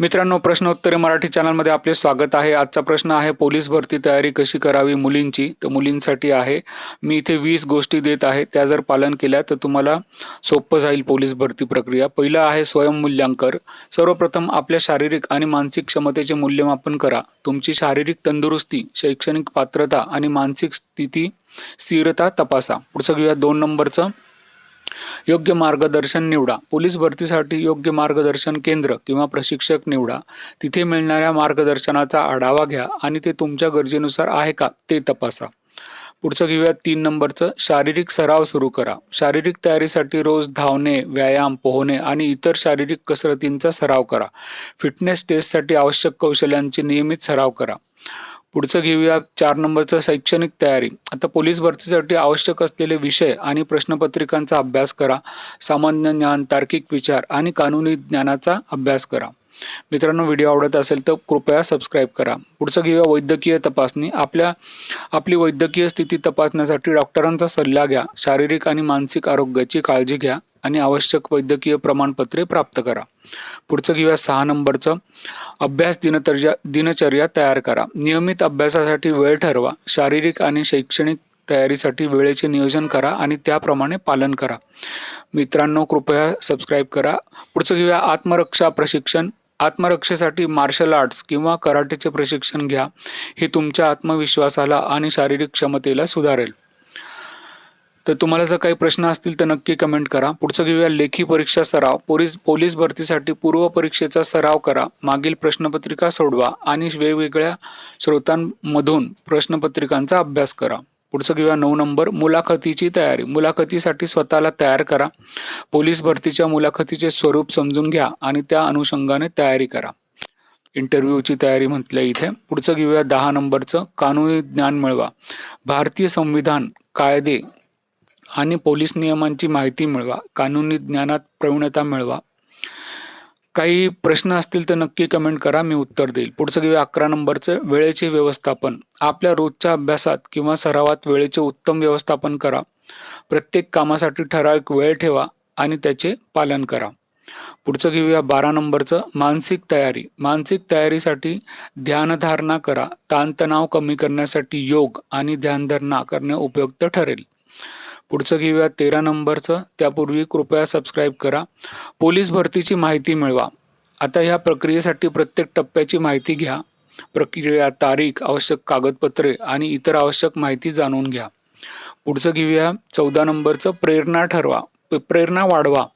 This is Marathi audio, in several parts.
मित्रांनो प्रश्नोत्तरे मराठी चॅनलमध्ये आपले स्वागत आहे. आजचा प्रश्न आहे पोलीस भरती तयारी कशी करावी मुलींची? तर मुलींसाठी आहे. मी इथे वीस गोष्टी देत आहे. त्या जर पालन केल्या तर तुम्हाला सोपं जाईल पोलीस भरती प्रक्रिया. पहिलं आहे स्वयंमूल्यांकन सर्वप्रथम आपल्या शारीरिक आणि मानसिक क्षमतेचे मूल्यमापन करा. तुमची शारीरिक तंदुरुस्ती शैक्षणिक पात्रता आणि मानसिक स्थिती स्थिरता तपासा. पुढचं घेऊया दोन नंबरचं. योग्य मार्गदर्शन निवडा. पोलीस भरतीसाठी योग्य मार्गदर्शन केंद्र किंवा प्रशिक्षक निवडा. तिथे मिळणाऱ्या मार्गदर्शनाचा आढावा घ्या आणि ते तुमच्या गरजेनुसार आहे का ते तपासा. पुढचं घेऊया तीन नंबरचं. शारीरिक सराव सुरू करा. शारीरिक तयारीसाठी रोज धावणे व्यायाम पोहणे आणि इतर शारीरिक कसरतींचा सराव करा. फिटनेस टेस्टसाठी आवश्यक कौशल्यांचे नियमित सराव करा. पुढचं घेऊया चार नंबरचं शैक्षणिक तयारी. आता पोलीस भरतीसाठी आवश्यक असलेले विषय आणि प्रश्नपत्रिकांचा अभ्यास करा. सामान्य ज्ञान तार्किक विचार आणि कानूनी ज्ञानाचा अभ्यास करा. मित्रांनो व्हिडिओ आवडत असेल तर कृपया सबस्क्राईब करा. पुढचं घेऊया वैद्यकीय तपासणी. आपल्या आपली वैद्यकीय स्थिती तपासण्यासाठी डॉक्टरांचा सल्ला घ्या. शारीरिक आणि मानसिक आरोग्याची काळजी घ्या. आणि आवश्यक वैद्यकीय प्रमाणपत्रे प्राप्त करा. पुढचं घेऊया सहा नंबरचं. अभ्यास दिनचर्या दिनचर्या तयार करा. नियमित अभ्यासासाठी वेळ ठरवा. शारीरिक आणि शैक्षणिक तयारीसाठी वेळेचे नियोजन करा आणि त्याप्रमाणे पालन करा. मित्रांनो कृपया सबस्क्राईब करा. पुढचं घेऊया आत्मरक्षा प्रशिक्षण. आत्मरक्षेसाठी मार्शल आर्ट्स किंवा कराटेचे प्रशिक्षण घ्या. हे तुमच्या आत्मविश्वासाला आणि शारीरिक क्षमतेला सुधारेल. तर तुम्हाला जर काही प्रश्न असतील तर नक्की कमेंट करा. पुढचं घेऊया लेखी परीक्षा सराव. पोलीस पोलीस भरतीसाठी पूर्व परीक्षेचा सराव करा. मागील प्रश्नपत्रिका सोडवा आणि वेगवेगळ्या स्रोतांमधून प्रश्नपत्रिकांचा अभ्यास करा. पुढचं घेऊया नऊ नंबर. मुलाखतीची तयारी. मुलाखतीसाठी स्वतःला तयार करा. पोलीस भरतीच्या मुलाखतीचे स्वरूप समजून घ्या आणि त्या अनुषंगाने तयारी करा. इंटरव्ह्यूची तयारी म्हटल्या इथे. पुढचं घेऊया दहा नंबरचं. कानूनी ज्ञान मिळवा. भारतीय संविधान कायदे आणि पोलीस नियमांची माहिती मिळवा कानूनी ज्ञानात प्रवीणता मिळवा. काही प्रश्न असतील तर नक्की कमेंट करा मी उत्तर देईल. पुढचं घेऊया अकरा नंबरचं वेळेचे व्यवस्थापन. आपल्या रोजच्या अभ्यासात किंवा सरावात वेळेचे उत्तम व्यवस्थापन करा. प्रत्येक कामासाठी ठराविक वेळ ठेवा आणि त्याचे पालन करा. पुढचं घेऊया बारा नंबरचं मानसिक तयारी. मानसिक तयारीसाठी ध्यानधारणा करा. ताणतणाव कमी करण्यासाठी योग आणि ध्यानधारणा करणे उपयुक्त ठरेल. पुढचं घेऊया तेरा नंबरचं. त्यापूर्वी कृपया सबस्क्राईब करा. पोलीस भरतीची माहिती मिळवा. आता ह्या प्रक्रियेसाठी प्रत्येक टप्प्याची माहिती घ्या. प्रक्रिया तारीख आवश्यक कागदपत्रे आणि इतर आवश्यक माहिती जाणून घ्या. पुढचं घेऊया चौदा नंबरचं. प्रेरणा ठरवा. प्रेरणा वाढवा.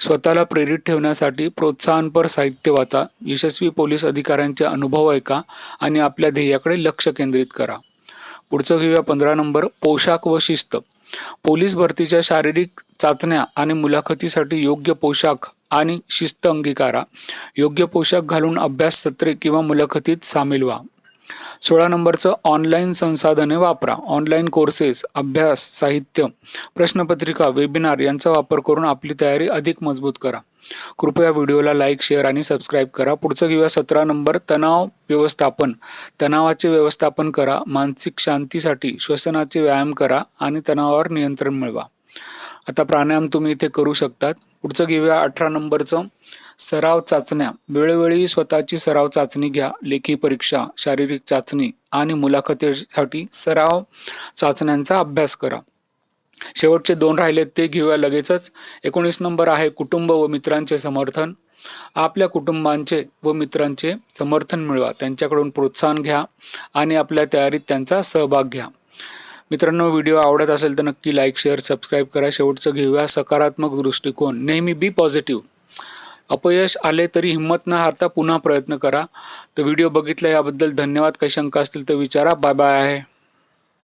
स्वतःला प्रेरित ठेवण्यासाठी प्रोत्साहनपर साहित्य वाचा. यशस्वी पोलीस अधिकाऱ्यांचे अनुभव ऐका आणि आपल्या ध्येयाकडे लक्ष केंद्रित करा. पुढचं घेऊया पंधरा नंबर. पोशाख व शिस्त. पोलीस भरतीच्या शारीरिक चाचण्या आणि मुलाखतीसाठी योग्य पोशाख आणि शिस्त अंगीकारा. योग्य पोशाख घालून अभ्यास सत्रे किंवा मुलाखतीत सामील व्हा. सोळा नंबरचं ऑनलाईन संसाधने वापरा. ऑनलाईन कोर्सेस अभ्यास साहित्य प्रश्नपत्रिका वेबिनार यांचा वापर करून आपली तयारी अधिक मजबूत करा. कृपया व्हिडिओला लाईक शेअर आणि सबस्क्राईब करा. पुढचं घेऊया सतरा नंबर तणाव व्यवस्थापन. तणावाचे व्यवस्थापन करा. मानसिक शांतीसाठी श्वसनाचे व्यायाम करा आणि तणावावर नियंत्रण मिळवा. आता प्राणायाम तुम्ही इथे करू शकतात. पुढचं घेऊया अठरा नंबरचं सराव चाचण्या. वेळोवेळी स्वतःची सराव चाचणी घ्या. लेखी परीक्षा शारीरिक चाचणी आणि मुलाखतीसाठी सराव चाचण्यांचा अभ्यास करा. शेवटचे दोन राहिलेत ते घेऊया लगेचच. एकोणीस नंबर आहे कुटुंब व मित्रांचे समर्थन. आपल्या कुटुंबांचे व मित्रांचे समर्थन मिळवा. त्यांच्याकडून प्रोत्साहन घ्या आणि आपल्या तयारीत त्यांचा सहभाग घ्या. मित्रांनो व्हिडिओ आवडत असेल तर नक्की लाईक शेअर सबस्क्राईब करा. शेवटचं घेऊया सकारात्मक दृष्टिकोन. नेहमी बी पॉझिटिव्ह अपयश आले तरी हिंमत न हारता पुन्हा प्रयत्न करा. तर व्हिडिओ बघितला याबद्दल धन्यवाद. काही शंका असतील तर विचारा. बाय बाय आहे.